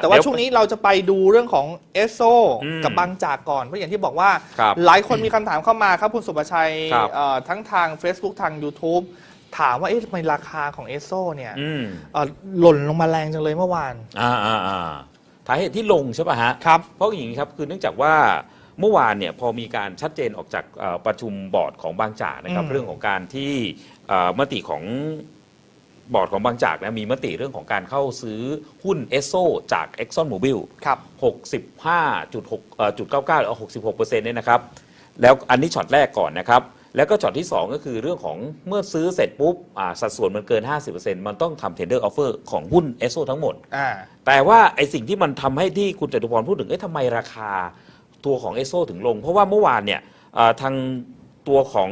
แต่ว่าเดี๋ยวช่วงนี้เราจะไปดูเรื่องของเอสโซอืมกับบางจากก่อน เพราะอย่างที่บอกว่าครับหลายคนมีคำถามเข้ามาครับ คุณสุประชัยครับเอ่อทั้งทาง Facebook ทาง YouTube ถามว่าเอ๊ะทำไมราคาของเอสโซเนี่ยอืมเอ่อหล่นลงมาแรงจังเลยเมื่อวานอ่าอ่าอ่าสาเหตุที่ลงใช่ป่ะฮะครับเพราะอย่างนี้ครับคือเนื่องจากว่าเมื่อวานเนี่ยพอมีการชัดเจนออกจากเอ่อประชุมบอร์ดของบางจากนะครับอืมเรื่องของการที่เอ่อมติของ บอร์ดของบางจากนะมีมติเรื่องของการเข้าซื้อหุ้นเอสโซจาก Exxon Mobil ครับ 65.6เอ่อจุด99หรือ66เปอร์เซ็นต์เนี่ยนะครับ แล้วอันนี้ช็อตแรกก่อนนะครับ แล้วก็ช็อตที่ 2 ก็คือเรื่องของเมื่อซื้อเสร็จปุ๊บอ่าสัดส่วนมันเกิน 50%มันต้องทำ tender offer ของหุ้นเอสโซทั้งหมด อ่า แต่ว่าไอสิ่งที่มันทำให้ที่คุณจตุพรพูดถึง เอ๊ะทำไมราคาตัวของเอสโซถึงลง เพราะว่าเมื่อวานเนี่ยเอ่อทางตัวของ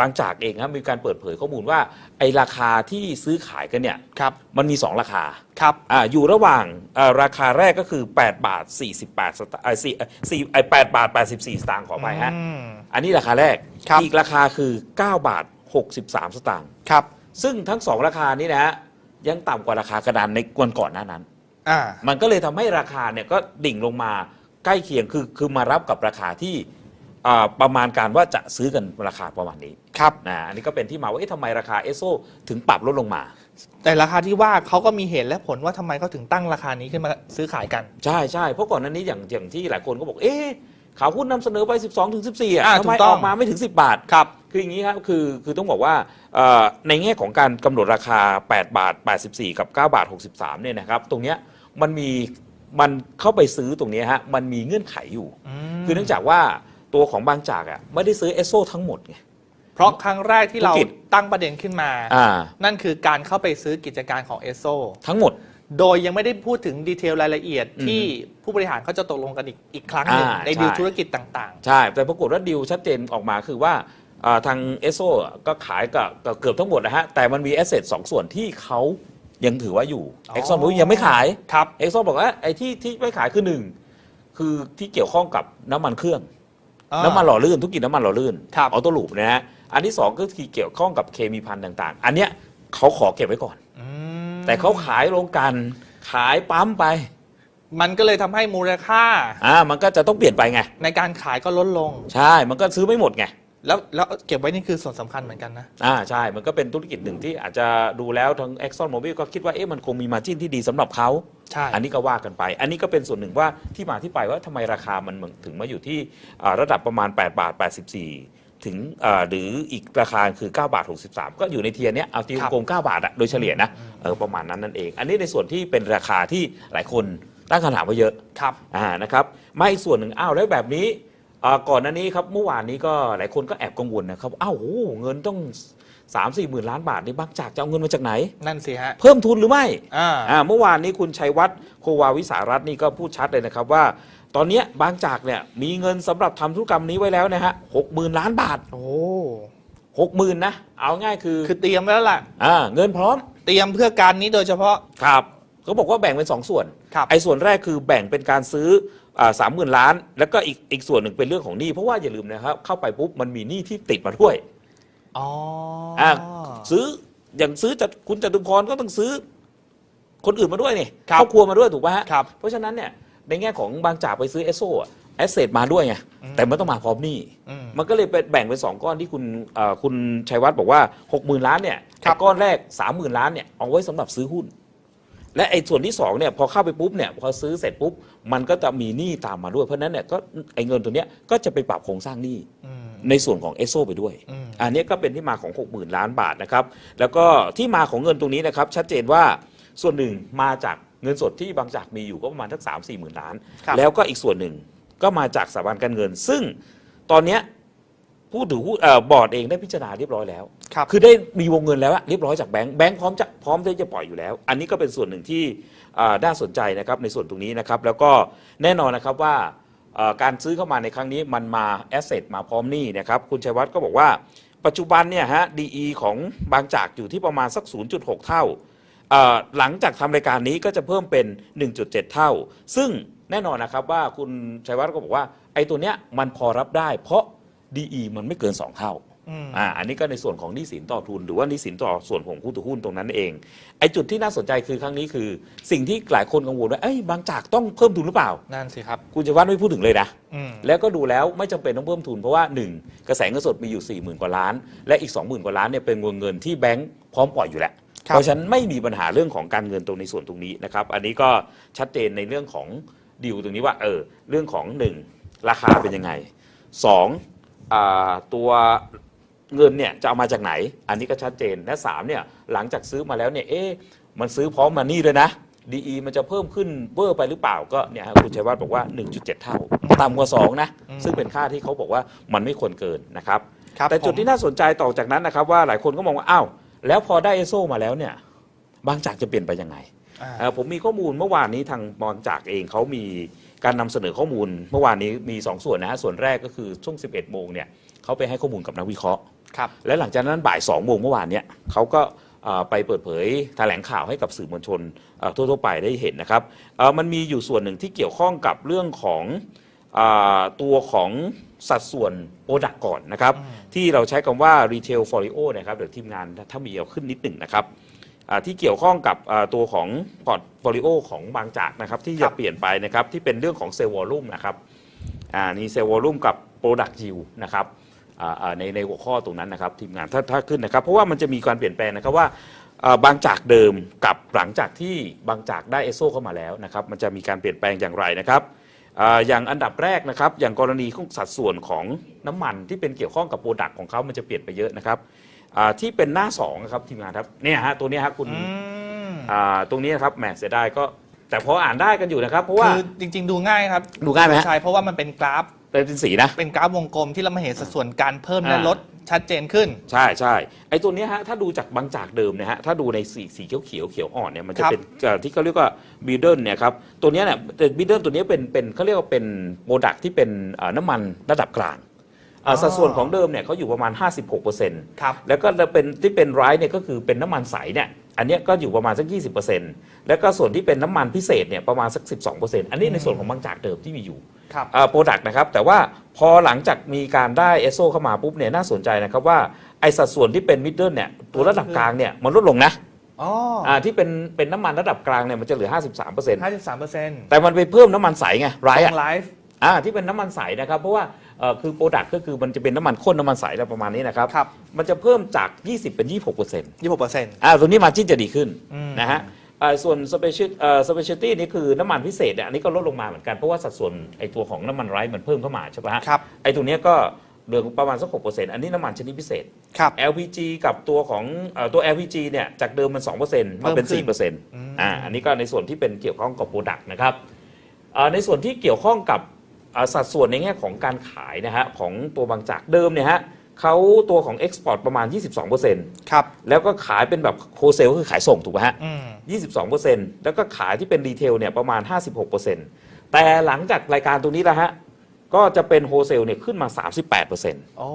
บางจากเองครับมีการเปิดเผยข้อมูลว่าไอราคาที่ซื้อขายกันเนี่ยครับมันมี 2 ราคาครับอ่าอยู่ระหว่างเอ่อราคาแรกก็คือ 8 บาท 48สตางค์ไอ้สี่สี่ไอ้8บาท 84 สตางค์ขอไปฮะอืม อันนี้ราคาแรกครับ อีกราคาคือ 9 บาท 63 สตางค์ครับซึ่งทั้ง 2 ราคานี้นะฮะยังต่ำกว่าราคากระดานในวันก่อนหน้านั้น อ่ามันก็เลยทำให้ราคาเนี่ยก็ดิ่งลงมาใกล้เคียงคือคือมารับกับราคาที่ อ่าประมาณการว่าจะซื้อกันราคาประมาณนี้ครับ นะอันนี้ก็เป็นที่มาว่าเอ๊ะทำไมราคาเอสโซถึงปรับลดลงมา แต่ราคาที่ว่าเขาก็มีเหตุและผลว่าทำไมเขาถึงตั้งราคานี้ขึ้นมาซื้อขายกัน ใช่ใช่เพราะก่อนหน้านี้อย่างอย่างที่หลายคนก็บอกเอ๊ะข่าวหุ้นนำเสนอไป 12ถึง14อะอ่าทำไมถูกต้ออง อกมาไม่ถึง 10 บาท ครับ คืออย่างนี้ครับคือคือต้องบอกว่าเอ่อในแง่ของการกำหนดราคา 8 บาท 84 กับ 9 บาท 63เนี่ยนะครับตรงเนี้ยมันมีมันเข้าไปซื้อตรงเนี้ยฮะมันมีเงื่อนไขอยู่มคือเนื่องจากว่า ตัวของบางจากอะไม่ได้ซื้อเอสโซทั้งหมดไง เพราะครั้งแรกที่เราธุรกิจตั้งประเด็นขึ้นมา อ่า นั่นคือการเข้าไปซื้อกิจการของเอสโซทั้งหมด โดยยังไม่ได้พูดถึงดีเทลรายละเอียดอืมที่ผู้บริหารเขาจะตกลงกันอีกอีกครั้งหนึ่งอ่าในดีลใช่ ธุรกิจต่างใช่ แต่ปรากฏว่าดีลชัดเจนออกมาคือว่าอ่าทางเอสโซก็ขายกับกับเกือบทั้งหมดนะฮะ แต่มันมีแอสเซทสองส่วนที่เขายังถือว่าอยู่อ๋อเอ็กซอนบอกยังไม่ขาย ๆ ครับ เอ็กซอนบอกว่าไอ้ที่ที่ไม่ขายคือหนึ่งคือที่เกี่ยวข้องกับน้ำมันเครื่อง น้ำมันหล่อลื่นธุรกิจน้ำมันหล่อลื่นครับออโต้ลูปนะฮะอันที่สองก็คือเกี่ยวข้องกับเคมีพันต่าง ๆ อันเนี้ยเขาขอเก็บไว้ก่อนอืมแต่เขาขายโรงกลันขายปั๊มไป มันก็เลยทำให้มูลค่าอ่ามันก็จะต้องเปลี่ยนไปไง ในการขายก็ลดลง ใช่มันก็ซื้อไม่หมดไง แล้วแล้วเก็บไว้นี่คือส่วนสำคัญเหมือนกันนะ อ่าใช่ มันก็เป็นธุรกิจหนึ่งที่อาจจะดูแล้วทาง Exxon Mobil ก็คิดว่าเอ๊ะมันคงมีมาจิ้นที่ดีสำหรับเขา ใช่ อันนี้ก็ว่ากันไป อันนี้ก็เป็นส่วนหนึ่งว่าที่มาที่ไปว่าทำไมราคามันถึงมาอยู่ที่อ่าระดับประมาณ 8 บาท 84 ถึงอ่าหรืออีกราคาคือ 9 บาท 63 ก็อยู่ในเทียร์เนี้ยเอาตีกลมๆ9บาทอะโดยเฉลี่ยนะเออประมาณนั้นนั่นเอง อันนี้ในส่วนที่เป็นราคาที่หลายคนตั้งคำถามว่าเยอะครับอ่านะครับมาอีกส่วนหนึ่งอ้าวแล้วแบบนี้อ่า ก่อนหน้านี้ครับเมื่อวานนี้ก็หลายคนก็แอบกังวลนะครับอ้าวโอ้โหเงินต้อง3 4หมื่นล้านบาทนี่บางจากจะเอาเงินมาจากไหน นั่นสิฮะ เพิ่มทุนหรือไม่อ่าอ่าเมื่อวานนี้คุณชัยวัฒน์โควาวิสารัตน์นี่ก็พูดชัดเลยนะครับว่า ตอนเนี้ยบางจากเนี่ยมีเงินสำหรับทำธุรกรรมนี้ไว้แล้วนะฮะหกหมื่นล้านบาท โอ้หกหมื่นนะ เอาง่ายคือ คือเตรียมไว้แล้วล่ะอ่าเงินพร้อม เตรียมเพื่อการนี้โดยเฉพาะ ครับ เขาบอกว่าแบ่งเป็นสองส่วน ครับ ไอ้ส่วนแรกคือแบ่งเป็นการซื้อสามหมื่นล้าน แล้วก็อีกอีกส่วนหนึ่งเป็นเรื่องของหนี้ เพราะว่าอย่าลืมนะครับ เข้าไปปุ๊บมันมีหนี้ที่ติดมาด้วยอ๋ออ่าซื้ออย่างซื้อจากคุณจตุพรก็ต้องซื้อคนอื่นมาด้วยนี่ครับครอบครัวมาด้วยถูกไหมฮะ ครับ เพราะฉะนั้นเนี่ยในแง่ของบางจากไปซื้อเอสโซแอสเซทมาด้วยไงอืม แต่มันต้องมาพร้อมหนี้ อืม มันก็เลยเป็นแบ่งเป็นสองก้อนที่คุณเอ่อคุณชัยวัฒน์บอกว่าหกหมื่นล้านเนี่ยครับ ไอ้ก้อนแรกสามหมื่นล้านเนี่ยเอาไว้สำหรับซื้อหุ้น และไอ้ส่วนที่สองเนี่ยพอเข้าไปปุ๊บเนี่ยพอซื้อเสร็จปุ๊บ มันก็จะมีหนี้ตามมาด้วย เพราะฉะนั้นเนี่ยก็ไอ้เงินตัวเนี้ยก็จะไปปรับโครงสร้างหนี้อืมในส่วนของเอสโซไปด้วยอืมอันนี้ก็เป็นที่มาของ 60,000 ล้านบาทนะครับ แล้วก็ที่มาของเงินตรงนี้นะครับ ชัดเจนว่าส่วนหนึ่งมาจากเงินสดที่บางจากมีอยู่ก็ประมาณทักสามสี่หมื่นล้านครับแล้วก็อีกส่วนหนึ่งก็มาจากสถาบันการเงิน ซึ่งตอนเนี้ยผู้ถือหุ้นเอ่อบอร์ดเองได้พิจารณาเรียบร้อยแล้ว ครับ คือได้มีวงเงินแล้วอะเรียบร้อยจากแบงค์แบงค์พร้อมจะพร้อมที่จะปล่อยอยู่แล้ว อันนี้ก็เป็นส่วนหนึ่งที่อ่าน่าสนใจนะครับในส่วนตรงนี้นะครับ แล้วก็แน่นอนนะครับว่าเอ่อการซื้อเข้ามาในครั้งนี้มันมาแอสเซทมาพร้อมหนี้นะครับ คุณชัยวัฒน์ก็บอกว่าปัจจุบันเนี่ยฮะดีของบางจากอยู่ที่ประมาณสัก 0.6 เท่าเอ่อหลังจากทำรายการนี้ก็จะเพิ่มเป็น 1.7 เท่า ซึ่งแน่นอนนะครับว่าคุณชัยวัฒน์ก็บอกว่าไอ้ตัวเนี้ยมันพอรับได้ เพราะ DE มันไม่เกิน 2 เท่า ออืมอ่าอันนี้ก็ในส่วนของหนี้สินต่อทุน หรือว่าหนี้สินต่อส่วนของผู้ถือหุ้นตรงนั้นเองไอ้จุดที่น่าสนใจคือครั้งนี้คือ สิ่งที่หลายคนกังวลว่าเอ้ยบางจากต้องเพิ่มทุนหรือเปล่า นั่นสิครับ คุณจะว่าไม่พูดถึงเลยนะ อืม แล้วก็ดูแล้วไม่จำเป็นต้องเพิ่มทุนเพราะว่า 1 กระแสเงินสดมีอยู่ 4 0,000 กว่าล้าน และอีก 20,000 กว่าล้านเนี่ยเป็นวงเงินที่แบงก์พร้อมปล่อยอยู่แล้ว ครับ เพราะฉะนั้นไม่มีปัญหาเรื่องของการเงินตรงในส่วนตรงนี้นะครับ อันนี้ก็ชัดเจนในเรื่องของดีลตรงนี้ว่าเออเรื่องของ 1 ราคาเป็นยังไง2อ่าตัว เงินเนี่ยจะเอามาจากไหน อันนี้ก็ชัดเจนและ3เนี่ยหลังจากซื้อมาแล้วเนี่ยเอ๊ะมันซื้อพร้อมมานี่เลยนะ DE มันจะเพิ่มขึ้นเบอร์ไปหรือเปล่าก็เนี่ยครับคุณชัยวัฒน์บอกว่า 1.7 เท่าต่ำกว่า 2 นะอืมซึ่งเป็นค่าที่เขาบอกว่ามันไม่ควรเกินนะครับครับแต่จุดผมที่น่าสนใจต่อจากนั้นนะครับ ว่าหลายคนก็มองว่าอ้าวแล้วพอได้เอโซมาแล้วเนี่ยบางจากจะเปลี่ยนไปยังไงอ่าเอ่อผมมีข้อมูลเมื่อวานนี้ทางบางจากเองเขามีการนำเสนอข้อมูล เมื่อวานนี้มี 2 ส่วนนะฮะส่วนแรกก็คือช่วง 11 โมงเนี่ยเขาไปให้ข้อมูลกับนักวิเคราะห์ ครับ และหลังจากนั้นบ่าย2โมงเมื่อวานเนี่ยเขาก็เอ่อไปเปิดเผยแถลงข่าวให้กับสื่อมวลชนเอ่อทั่วๆไปได้เห็นนะครับเอ่อมันมีอยู่ส่วนหนึ่งที่เกี่ยวข้องกับเรื่องของอาตัวของสัดส่วนโปรดักก่อนนะครับอืมที่เราใช้คำว่า retail folio นะครับเดี๋ยวทีมงานถ้ามีเอาขึ้นนิดหนึ่งนะครับอ่าที่เกี่ยวข้องกับอ่าตัวของ portfolio ของบางจากนะครับที่ครัจะบ เปลี่ยนไปนะครับที่เป็นเรื่องของเซลล์วอลลุ่มนะครับ อ่านี่เซลล์วอลลุ่มกับ product yield นะครับอ่าอ่า ในในหัวข้อตรงนั้นนะครับทีมงานถ้าถ้าขึ้นนะครับ เพราะว่ามันจะมีการเปลี่ยนแปลงนะครับว่าอ่าบางจากเดิมกับหลังจากที่บางจากได้เอสโซเข้ามาแล้วนะครับมันจะมีการเปลี่ยนแปลงอย่างไรนะครับอ่าอย่างอันดับแรกนะครับอย่างกรณีของสัดส่วนของน้ำมันที่เป็นเกี่ยวข้องกับโปรดักต์ของเขามันจะเปลี่ยนไปเยอะนะครับอ่าที่เป็นหน้าสองนะครับทีมงานครับเนี่ยฮะตัวเนี้ยฮะคุณอืมอ่าตรงนี้นะครับแหมเสียดายก็แต่พออ่านได้กันอยู่นะครับ เพราะว่าคือจริง ๆ ดูง่ายครับ ดูง่ายไหมฮะใช่เพราะว่ามันเป็นกราฟ เป็นสีนะ เป็นกราฟวงกลมที่เรามาเห็นสัดส่วนการเพิ่มและอ่าลดชัดเจนขึ้น ใช่ใช่ไอ้ตัวเนี้ยฮะถ้าดูจากบางจากเดิมเนะฮะถ้าดูในสีสีเขียวเขียวเขียวอ่อนเนี่ยมันจะครับเป็นเอ่อที่เขาเรียกว่าบีเดิลเนี่ยครับตัวเนี้ยเนี่ยบีเดิลตัวเนี้ยเป็นเป็นเขาเรียกว่าเป็นโปรดักที่เป็นเอ่อน้ำมันระดับกลางเอ่อออ สัดส่วนของเดิมเนี่ยเขาอยู่ประมาณ 56%ครับ แล้วก็เป็นที่เป็นไรเนี่ยก็คือเป็นน้ำมันใสเนี่ย อันเนี้ยก็อยู่ประมาณสัก 20%แล้วก็ส่วนที่เป็นน้ำมันพิเศษเนี่ยประมาณสัก 12%อันนี้ในส่วนของบางจากเดิมที่มีอยู่ครับโปรดักต์นะครับ แต่ว่าพอหลังจากมีการได้เอสโซเข้ามาปุ๊บเนี่ยน่าสนใจนะครับว่าไอสัดส่วนที่เป็นมิดเดิลเนี่ยตัวระดับกลางเนี่ยมันลดลงนะอ๋ออ่าที่เป็นเป็นน้ำมันระดับกลางเนี่ยมันจะเหลือ 53%ห้าสิบสามเปอร์เซ็นต์แต่มันไปเพิ่มน้ำมันใสไงไรตรอะงไลฟ์อ่าที่เป็นน้ำมันใสนะครับ เพราะว่า เอ่อคือโปรดักต์ก็คือมันจะเป็นน้ำมันข้นน้ำมันใสอะไรประมาณนี้นะครับ ครับ มันจะเพิ่มจาก 20 เป็น 26%อยี่สิบหกเปอร์เซ็นต์่าตัวนี้มาจิ้นจะดีขึ้นอืม นะฮะอ่าส่วนสเปเชียลสเปเชียลตี้นี่คือน้ำมันพิเศษเนี่ยอันนี้ก็ลดลงมาเหมือนกัน เพราะว่าสัดส่วนไอตัวของน้ำมันไรมันเพิ่มเข้ามาใช่ปะฮะครับ ไอ้ตัวเนี้ยก็เหลือประมาณสักหกเปอร์เซ็นต์อันนี้น้ำมันชนิดพิเศษ ครับ LPG กับตัวของเอ่อตัว LPG เนี่ยจากเดิมมัน 2%มาเป็น เพิ่มขึ้น4%อ่าอันนี้ก็ในส่วนที่เป็นเกี่ยวข้องกับโปรดักต์นะครับเอ่อในส่วนที่เกี่ยวข้องกับเอ่อ สัดส่วนในแง่ของการขายนะฮะของตัวบางจากเดิมเนี่ยฮะเขาตัวของ Export ประมาณ 22%ครับ แล้วก็ขายเป็นแบบโฮเซลคือขายส่งถูกไหมฮะอืม22%แล้วก็ขายที่เป็นรีเทลเนี่ยประมาณ 56%แต่หลังจากรายการตรงนี้แล้วฮะก็จะเป็นโฮเซลเนี่ยขึ้นมา 38%โอ้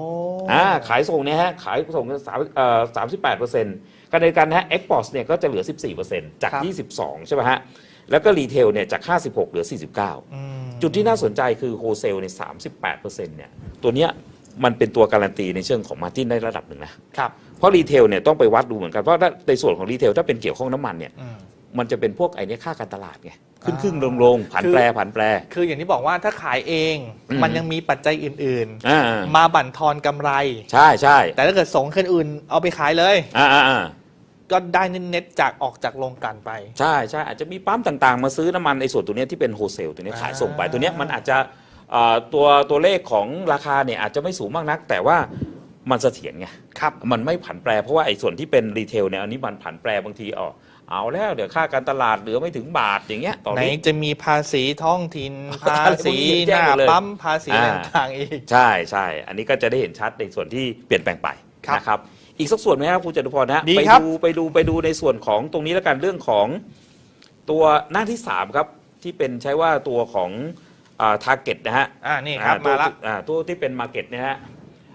อ่าขายส่งเนี่ยฮะ ขายส่งกันสามเอ่อสามสิบแปดเปอร์เซ็นต์การในการนะฮะเอ็กพอร์ตเนี่ยก็จะเหลือ 14%จาก 22 ใช่ไหมฮะ แล้วก็รีเทลเนี่ยจาก 56 เหลือ 49อืมจุดที่น่าสนใจคือโฮเซลใน 38%เนี่ยตัวเนี้ยมันเป็นตัวการันตีในเชิงของมาร์จิ้นได้ระดับหนึ่งนะครับเพราะรีเทลเนี่ยต้องไปวัดดูเหมือนกันเพราะถ้าในส่วนของรีเทลถ้าเป็นเกี่ยวข้องน้ำมันเนี่ยอืมมันจะเป็นพวกไอ้เนี่ยค่าการตลาดไงขึ้นอ่าขึ้นลงลงผันคือแปรผันแปร คืออย่างที่บอกว่าถ้าขายเองอืมมันยังมีปัจจัยอื่นอ่าๆมาบั่นทอนกำไร ใช่ใช่แต่ถ้าเกิดส่งคนอื่นเอาไปขายเลย อ่าอ่าอ่า ก็ได้เน็ตๆจากออกจากโรงกลันไป ใช่ใช่อาจจะมีปั๊มต่างๆ มาซื้อน้ำมันในส่วนตัวเนี้ยที่เป็นโฮเซลตัวเนี้ยขายส่งไปอ่าตัวเนี้ยมันอาจจะเอ่อตัวตัวเลขของราคาเนี่ยอาจจะไม่สูงมากนัก แต่ว่ามันเสถียรไงครับ มันไม่ผันแปรเพราะว่าไอ้ส่วนที่เป็นรีเทลเนี่ยอันนี้มันผันแปรบางทีอ๋อเอาแล้วเดี๋ยวค่าการตลาดเหลือไม่ถึงบาทอย่างเงี้ยต่อไหนลิตร จะมีภาษีท้องถิ่น ภาษีอะไรพวกนี้เยอะแยะหน้าหมดเลยปั๊มภาษีอ่า ต่างๆอีก ใช่ใช่ อันนี้ก็จะได้เห็นชัดในส่วนที่เปลี่ยนแปลงไปครับ นะครับ อีกสักส่วนไหมครับคุณจตุพรนะดีไปครับ ดูไปดูไปดูในส่วนของตรงนี้แล้วกันเรื่องของตัวหน้าที่สามครับที่เป็นใช้ว่าตัวของทาร์เก็ตนะฮะ อ่านี่ครับ อ่มาละ ตัวอ่าตัวที่เป็นมาร์เก็ตนะฮะ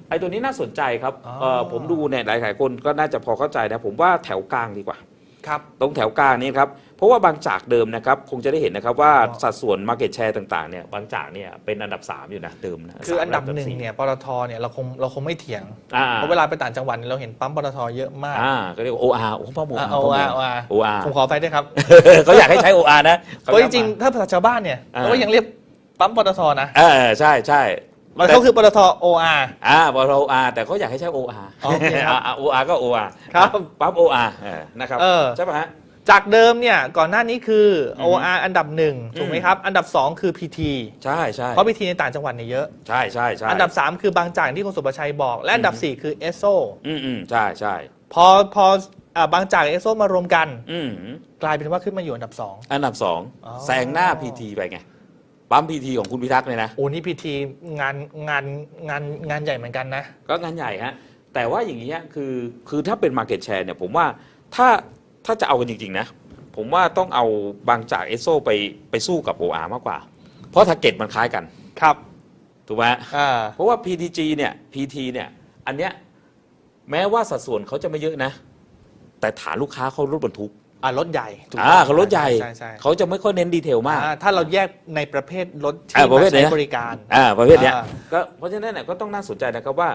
ไอ้ตัวนี้น่าสนใจครับอ๋อ เอ่อผมดูเนี่ยหลายๆคนก็น่าจะพอเข้าใจนะ ผมว่าแถวกลางดีกว่า ครับ ตรงแถวกลางนี้ครับ เพราะว่าบางจากเดิมนะครับ คงจะได้เห็นนะครับว่าอ๋อ สัดส่วน Market Share ต่างๆเนี่ยบางจากเนี่ยเป็นอันดับ 3 อยู่นะเดิมนะคืออันดับสามหนึ่งสี่เนี่ยปตทเนี่ยเราคงเราคงไม่เถียง อ่าเพราะเวลาไปต่างจังหวัดเนี่ยเราเห็นปั๊มปตทเยอะมากอ่าก็เรียกว่า OR โอ้ป้าหมูอ่า OR OR OR ผมขอไปด้วยครับ เขาอยากให้ใช้ OR นะเพราะจริงๆ ถ้าภาษาชาวบ้านเนี่ยอ่า เราก็ยังเรียกปั๊มปตทนะ เออใช่ใช่ มันก็คือปตท OR อ่าบอเรา OR แต่เขาอยากให้ใช้ OR โอเคครับอ่า OR ก็ OR ครับปั๊บ OR เออนะครับเออ ใช่ป่ะฮะ จากเดิมเนี่ยก่อนหน้านี้คือ อือฮึ OR อันดับหนึ่งถูกไหมครับ อันดับ 2 คือ PT ใช่ใช่เพราะ PT ในต่างจังหวัดเนี่ยเยอะ ใช่ใช่ใช่อันดับ 3 คือบางจากที่คุณสุประชัยบอก และอันดับ 4 คือ ESO อืมอืมใช่ใช่พอพออ่าบางจาก ESO มารวมกัน อืมกลายเป็นว่าขึ้นมาอยู่อันดับ 2 อันดับสองอ๋อ แซงหน้า PT ไปไง ปั๊ม PT ของคุณพิทักษ์เลยนะ โอ้นี่ PT งานงานงานงานใหญ่เหมือนกันนะ ก็งานใหญ่ฮะ แต่ว่าอย่างนี้ยคือคือถ้าเป็น Market Share เนี่ยผมว่าถ้าถ้าจะเอากันจริง ๆ นะ ผมว่าต้องเอาบางจากเอสโซไปไปสู้กับ OR มากกว่า เพราะทาร์เก็ตมันคล้ายกันครับถูกไหมอ่าเพราะว่า PTG เนี่ย PT เนี่ย อันเนี้ยแม้ว่าสัดส่วนเขาจะไม่เยอะนะ แต่ฐานลูกค้าเขารถบรรทุก อ่ารถใหญ่ถูกอ่าเขารถใหญ่ใช่ใช่เขาจะไม่ค่อยเน้นดีเทลมาก อ่าถ้าเราแยกในประเภทรถอ่าที่ประเภมาทไหนใช้นะ บริการ อ่าประเภทเนี้ยอ่า ก็เพราะฉะนั้นเนี่ยก็ต้องน่าสนใจนะครับว่า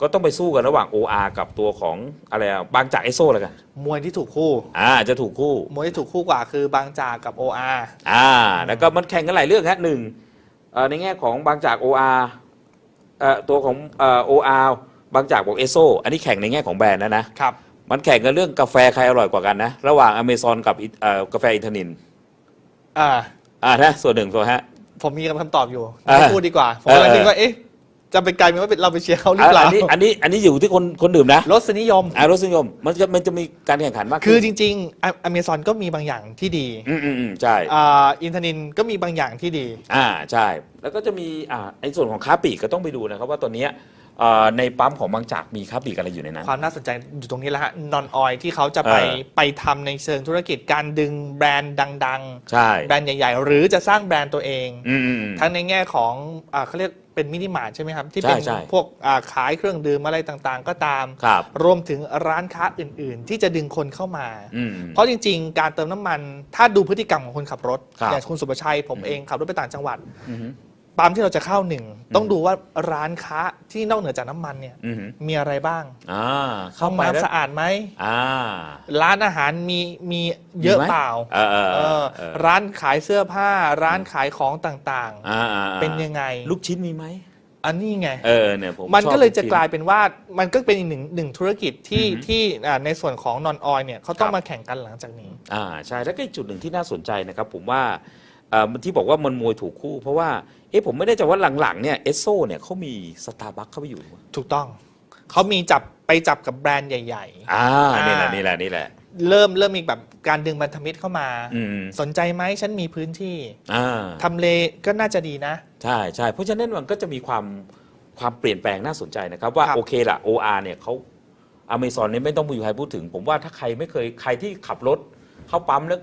ก็ต้องไปสู้กันระหว่าง OR กับตัวของอะไรอะบางจากเอสโซแล้วกันมวยที่ถูกคู่ อ่าจะถูกคู่ มวยที่ถูกคู่กว่าคือบางจากกับ OR อ่าแล้วก็มันแข่งกันหลายเรื่องฮะหนึ่งเอ่อในแง่ของบางจาก OR เอ่อตัวของเอ่อ OR บางจากบอกเอสโซอันนี้แข่งในแง่ของแบรนด์นะนะครับ มันแข่งกันเรื่องกาแฟใครอร่อยกว่ากันนะ ระหว่างอเมซอนกับอิเอ่อกาแฟอินทนินอ่า อ่านะส่วนหนึ่งตัวฮะ ผมมีคำตอบอยู่อ่าไม่พูดดีกว่า ผมเออกำลังเออ คิดว่า เอ๊ะ จะเป็นกลายเป็นว่าเราไปเชียร์เขาหรือเปล่าอันนี้อันนี้อันนี้อยู่ที่คนคนดื่มนะรสนิยมอ่ารสนิยมมันจะมันจะมีการแข่งขันมากขึ้นคือจริงๆอเมซอนก็มีบางอย่างที่ดีอืมอืมอืมใช่ อ่าอินทนินก็มีบางอย่างที่ดี อ่าใช่ แล้วก็จะมีอ่าในส่วนของค้าปลีกก็ต้องไปดูนะครับว่าตอนเนี้ย เอ่อในปั๊มของบางจากมีค้าปลีกอะไรอยู่ในนั้น ความน่าสนใจอยู่ตรงนี้แหละฮะนอนออยที่เขาจะไปเออ ไปทำในเชิงธุรกิจการดึงแบรนด์ดัง ใช่ๆ แบรนด์ใหญ่ ๆ หรือจะสร้างแบรนด์ตัวเอง อืมอืมอืม ทั้งในแง่ของอ่าเขาเรียกเป็นมินิมาร์ทใช่ไหมครับ ที่เป็นใช่ใช่ พวกอ่าขายเครื่องดื่มอะไรต่างๆ ก็ตาม ครับ รวมถึงร้านค้าอื่นๆ ที่จะดึงคนเข้ามา อืม เพราะจริง ๆ การเติมน้ำมัน ถ้าดูพฤติกรรมของคนขับรถ ครับอย่างคุณสุประชัยผมอืมเองขับรถไปต่างจังหวัด อืม ปั๊มที่เราจะเข้าหนึ่งต้องดูว่าร้านค้าที่นอกเหนือจากน้ำมันเนี่ยอืมมีอะไรบ้างอ่าห้เข้าองไปแล้วน้ำสะอาดไหมอ่า ร้านอาหารมีมีเยอะมีไหมเปล่าเออเออเออเออ ร้านขายเสื้อผ้า ร้านขายของต่างอ่าอ่าอ่าๆ เป็นยังไงลูกชิ้นมีไหมอันนี้ไง เออเนี่ยผมมันชอบก็เลยจะชิ้น กลายเป็นว่ามันก็เป็นอีกหนึ่งหนึ่งธุรกิจที่อือฮึที่อ่าในส่วนของนอนออยเนี่ยเขาต้องครับ มาแข่งกันหลังจากนี้ อ่าใช่แล้วก็อีกจุดหนึ่งที่น่าสนใจนะครับ ผมว่าเอ่อที่บอกว่ามันมวยถูกคู่ เพราะว่า เอ๊ะผมไม่ได้จะว่าหลังๆเนี่ยเอสโซเนี่ยเขามีสตาร์บัคเข้าไปอยู่ถูกต้อง เขามีจับไปจับกับแบรนด์ใหญ่อ่าอ่านี่แหละนี่แหละนี่แหละๆเริ่มเริ่มมีแบบการดึงบันธมิตรเข้ามาอืมสนใจไหมฉันมีพื้นที่อ่าทำเลก็น่าจะดีนะ ใช่ใช่เพราะฉะนั้นมันก็จะมีความความเปลี่ยนแปลงน่าสนใจนะครับ ว่าครับโอเคละ OR เนี่ยเขาอเมซอนเนี่ยไม่ต้องมีใครพูดถึง ผมว่าถ้าใครไม่เคยใครที่ขับรถเข้าปั๊มแล้ว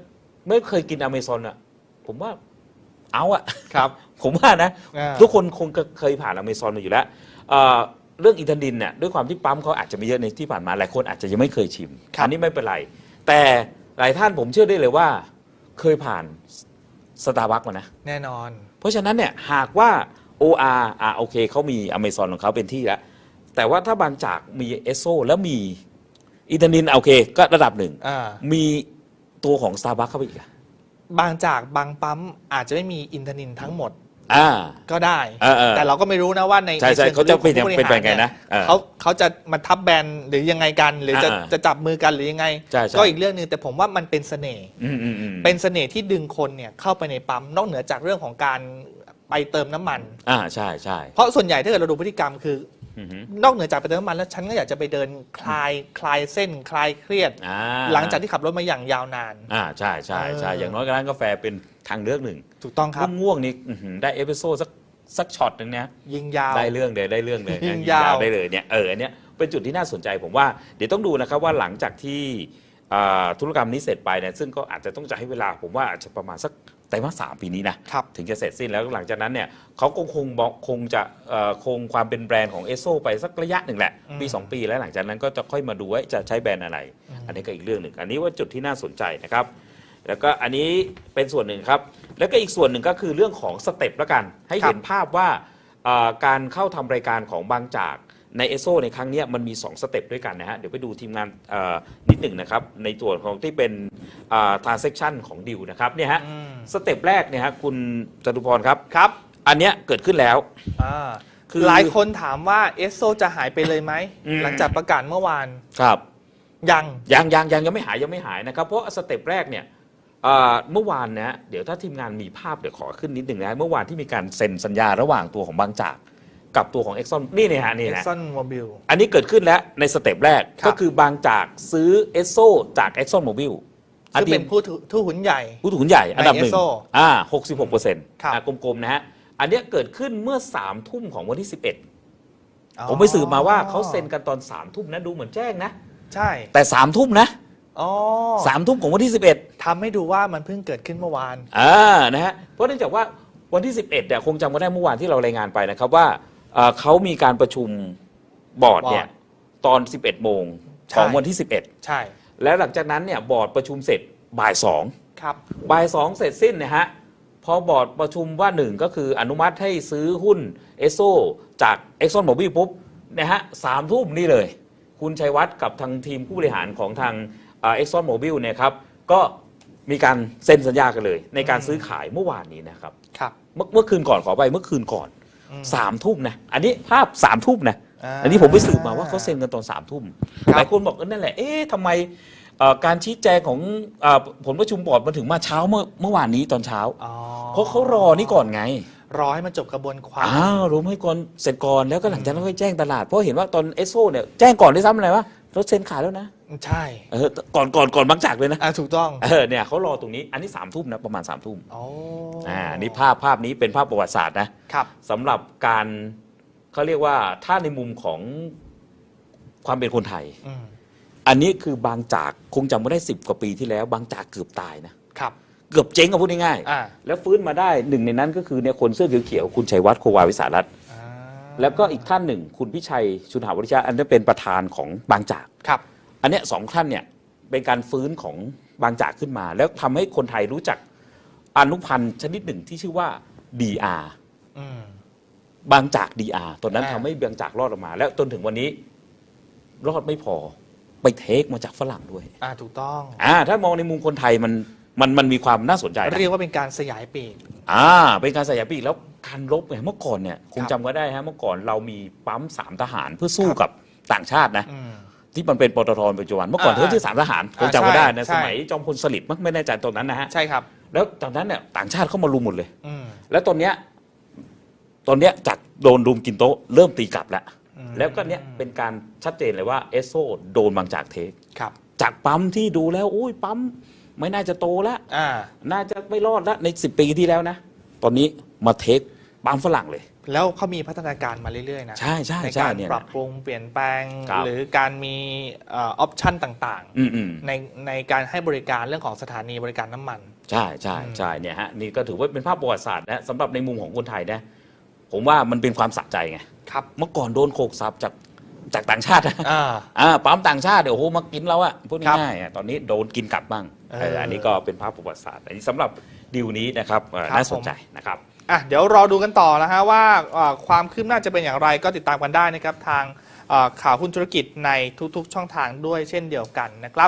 ไม่เคยกินอเมซอนอะ ผมว่าเอาอะครับ ผมว่านะ อ่า ทุกคนคงเคยผ่านอเมซอนมาอยู่แล้วเอ่อเรื่องอินทนินเนี่ยด้วยความที่ปั๊มเขาอาจจะไม่เยอะในที่ผ่านมาหลายคนอาจจะยังไม่เคยชิมครับอันนี้ไม่เป็นไร แต่หลายท่านผมเชื่อได้เลยว่า เคยผ่านสตาร์บัคมานะ แน่นอน เพราะฉะนั้นเนี่ยหากว่า OR อะโอเคเขามีอเมซอนของเขาเป็นที่แล้ว แต่ว่าถ้าบางจากมีเอสโซแล้วมีอินเทอร์นินโอเค ก็ระดับหนึ่ง อ่า มีตัวของ Starbucks เข้าไปอีกอะ บางจากบางปั๊มอาจจะไม่มีอินทนินทั้งหมด อ่า ก็ได้ เออเออแต่เราก็ไม่รู้นะว่าในใช่ใช่ชิงเขาจะเป็นของผู้บริเป็นหารเป็นไงนะเออเขาเขาจะมาทับแบรนด์หรือยังไงกัน หรือจะอ่าจะจับมือกันหรือยังไง ใช่ใช่ ก็อีกเรื่องหนึ่งแต่ผมว่ามันเป็นเสน่ห์ อืมอืมอืมเป็นเสน่ห์ที่ดึงคนเนี่ยเข้าไปในปั๊มนอกเหนือจากเรื่องของการไปเติมน้ำมัน อ่าใช่ใช่เพราะส่วนใหญ่ถ้าเกิดเราดูพฤติกรรมคือ อือหือนอกเหนือจากไปเติมน้ำมันแล้วฉันก็อยากจะไปเดินคลายคลายเส้นคลายเครียด อ่าหลังจากที่ขับรถมาอย่างยาวนาน อ่าใช่ใช่ใช่เออออ ย่างน้อยก็ร้านกาแฟเป็นทางเลือกหนึ่ง ถูกต้องครับ ง่วงๆนี่อื้อหือได้เอสเปรสโซ่สักสักช็อตหนึ่งนะยิงยาว ได้เรื่องเลยได้เรื่องเลยยิงนะยาวได้เลยเนี่ยเอออันเนี้ยเป็นจุดที่น่าสนใจผมว่าเดี๋ยวต้องดูนะครับว่าหลังจากที่อ่าธุรกรรมนี้เสร็จไปเนี่ยซึ่งก็อาจจะต้องใช้เวลาผมว่าอาจจะประมาณสักไตรมาสสามปีนี้นะครับ ถึงจะเสร็จสิ้นแล้วหลังจากนั้นเนี่ยเขาก็คงบอกคงจะเอ่อคงความเป็นแบรนด์ของเอสโซไปสักระยะหนึ่งแหละอืมปี 2 ปีแล้วหลังจากนั้นก็จะค่อยมาดูว่าจะใช้แบรนด์อะไรอืมอันนี้ก็อีกเรื่องหนึ่งอันนี้ว่าจุดที่น่าสนใจนะครับ แล้วก็อันนี้เป็นส่วนหนึ่งครับ แล้วก็อีกส่วนหนึ่งก็คือเรื่องของสเต็ปละกัน ให้เห็นภาพว่าเอ่อการเข้าทำรายการของบางจากในเอสโซในครั้งเนี้ยมันมี 2 สเต็ปด้วยกันนะฮะ เดี๋ยวไปดูทีมงานเอ่อนิดหนึ่งนะครับ ในส่วนของที่เป็นทรานเซ็คชันของดิวนะครับเนี่ยฮะอืมสเต็ปแรกเนี่ยฮะคุณจตุพรครับ ครับอันเนี้ยเกิดขึ้นแล้ว อ่าคือ หลายคนถามว่าเอสโซจะหายไปเลยไหมอืมหลังจากประกาศเมื่อวาน ครับ ยัง ยังยังยังยังไม่หายยังไม่หายนะครับ เพราะสเต็ปแรกเนี่ย เอ่อเมื่อวานนะเดี๋ยวถ้าทีมงานมีภาพเดี๋ยวขอขึ้นนิดหนึ่งนะเมื่อวานที่มีการเซ็นสัญญาระหว่างตัวของบางจาก กับตัวของ Exxon นี่เนี่ยฮะนี่นะ Exxon Mobil อันนี้เกิดขึ้นแล้วในสเต็ปแรกครับก็คือบางจากซื้อเอสโซจาก Exxon Mobil ซึ่งเป็นผู้ถือผู้หุ้นใหญ่ ผู้ถือหุ้นใหญ่อันดับหนึ่ง Esso อ่าหกสิบหกเปอร์เซ็นต์ครับกลมๆนะฮะอันเนี้ยเกิดขึ้นเมื่อสามทุ่มของวันที่11ผมไปสืบมาว่าเขาเซ็นกันตอนสามทุ่มนะดูเหมือนแจ้งนะ ใช่แต่สามทุ่มนะ อ๋อสามทุ่มของวันที่ 11ทำให้ดูว่ามันเพิ่งเกิดขึ้นเมื่อวาน อ่านะฮะเพราะเนื่องจากว่าวันที่ 11เนี่ยคงจำกันได้เมื่อวานที่เรารายงานไปนะครับว่าเอ่อเขามีการประชุมบอร์ดเนี่ยบอร์ตอน 11 โมงใช่ ของวันที่ ใช่11 แล้วหลังจากนั้นเนี่ยบอร์ดประชุมเสร็จบ่ายครับ2บ่าย2เสร็จสิ้นนะฮะ พอบอร์ดประชุมว่าหนึ่งก็คืออนุมัติให้ซื้อหุ้นเอสโซจาก Exxon Mobil ปุ๊บนะฮะสามทุ่มนี่เลย คุณชัยวัฒน์กับทางทีมผู้บริหารของทาง เอ็กซอนโมบิลเนี่ยครับก็มีการเซ็นสัญญากันเลย ในการอืมซื้อขายเมื่อวานนี้นะครับครับเมื่อเมื่อคืนก่อนขอไปเมื่อคืนก่อนอืมสามทุ่มนะอันนี้ภาพสามทุ่มนะาอันนี้ผมไปสืบมาว่าเขาเซ็นกันตอนสามทุ่มครับหลายคนบอกเออนั่นแหละเอ๊ะทำไมเอ่อการชี้แจงของเอ่อผลประชุมบอร์ดมาถึงมาเช้าเมื่อเมื่อวานนี้ตอนเช้าอ๋อเพราะเขารอนี่ก่อนไง รอให้มันจบกระบวนความอ้าวรวมให้ก่อนเสร็จก่อนแล้วก็หลังจากนั้นค่อยแจ้งตลาดเพราะเห็นว่าตอนเอสโซเนี่ยแจ้งก่อนด้วยซ้ำอะไรวะรถเซ็นขายแล้วนะ ใช่เออก่อนก่อนก่อนบางจากเลยนะอ่าถูกต้องเออเนี่ยเขารอตรงนี้อันนี้สามทุ่มนะประมาณสามทุ่มโอ้อ่าอันนี้ภาพภาพนี้เป็นภาพประวัติศาสตร์นะครับสำหรับการเขาเรียกว่าถ้าในมุมของความเป็นคนไทย อืมอันนี้คือบางจากคงจำไม่ได้สิบกว่าปีที่แล้ว บางจากเกือบตายนะครับ เกือบเจ๊งอะพูดง่ายอ่า ๆแล้วฟื้นมาได้หนึ่งในนั้นก็คือเนี่ยคนเสื้อเขียวๆคุณชัยวัฒน์โควาวิสารัตน์อ่าแล้วก็อีกท่านหนึ่ง คุณพิชัยชุนหาวริชาอันนี้เป็นประธานของบางจาก ครับ อันเนี้ยสองท่านเนี่ยเป็นการฟื้นของบางจากขึ้นมา แล้วทำให้คนไทยรู้จักอนุพันธ์ชนิดหนึ่งที่ชื่อว่า DR อืม บางจาก DR ตอนนั้นอ่า ทำให้บางจากรอดออกมา แล้วจนถึงวันนี้รอดไม่พอไปเทคมาจากฝรั่งด้วย อ่าถูกต้อง อ่าถ้ามองในมุมคนไทยมันมันมันมีความน่าสนใจนะ เรียกว่าเป็นการสยายปีก อ่าเป็นการสยายปีกแล้วการรบไงเมื่อก่อนเนี่ยคงครับ จำก็ได้ฮะเมื่อก่อนเรามีปั๊มสามทหารเพื่อสู้ครับกับต่างชาตินะ อืม ที่มันเป็นปตทปัจจุบันเมื่อก่อนอ่าเขาชื่อสามทหารคอ่างจำก็ได้ใช่นะใช่ สมัยจอมพลสฤษดิ์มั้งไม่แน่ใจตอนนั้นนะฮะใช่ครับ แล้วตอนนั้นเนี่ยต่างชาติเข้ามารุมหมดเลย อืม แล้วตอนเนี้ยตอนเนี้ยจากโดนรุมกินโต๊ะเริ่มตีกลับแล้ว อืม แล้วก็เนี้ยเป็นการชัดเจนเลยว่าเอสโซโดนบางจากเทคครับ จากปั๊มที่ดูแล้วอุ้ยปั๊มไม่น่าจะโตแล้ว อ่า น่าจะไม่รอดแล้วในสิปีที่แล้วนะ ตอนนี้มาเทค ปั๊มฝรั่งเลย แล้วเขามีพัฒนาการมาเรื่อยๆนะใช่ใช่ในใช่การเนี่ยปรับปรุงเปลี่ยนแปลง ครับหรือการมีออปชันต่างอืมอืมๆในในการให้บริการเรื่องของสถานีบริการน้ำมัน ใช่ใช่อืมใช่เนี่ยฮะนี่ก็ถือว่าเป็นภาพประวัติศาสตร์นะสำหรับในมุมของคนไทยนะผมว่ามันเป็นความสะใจไงครับเมื่อก่อนโดนโขกสับจากจากต่างชาตินะ อ่า อ่าปั๊มต่างชาติเดี๋ยวโอ้โหมากินเราอะพูดครับง่ายๆอะตอนนี้โดนกินกลับบ้างเออเอออันนี้ก็เป็นภาพประวัติศาสตร์อันนี้สำหรับดีลนี้นะครับเอ่อครับน่าสนผมใจนะครับ อะเดี๋ยวรอดูกันต่อนะฮะว่าความคืบหน้าจะเป็นอย่างไรก็ติดตามกันได้นะครับทางข่าวหุ้นธุรกิจในทุกๆช่องทางด้วยเช่นเดียวกันนะครับ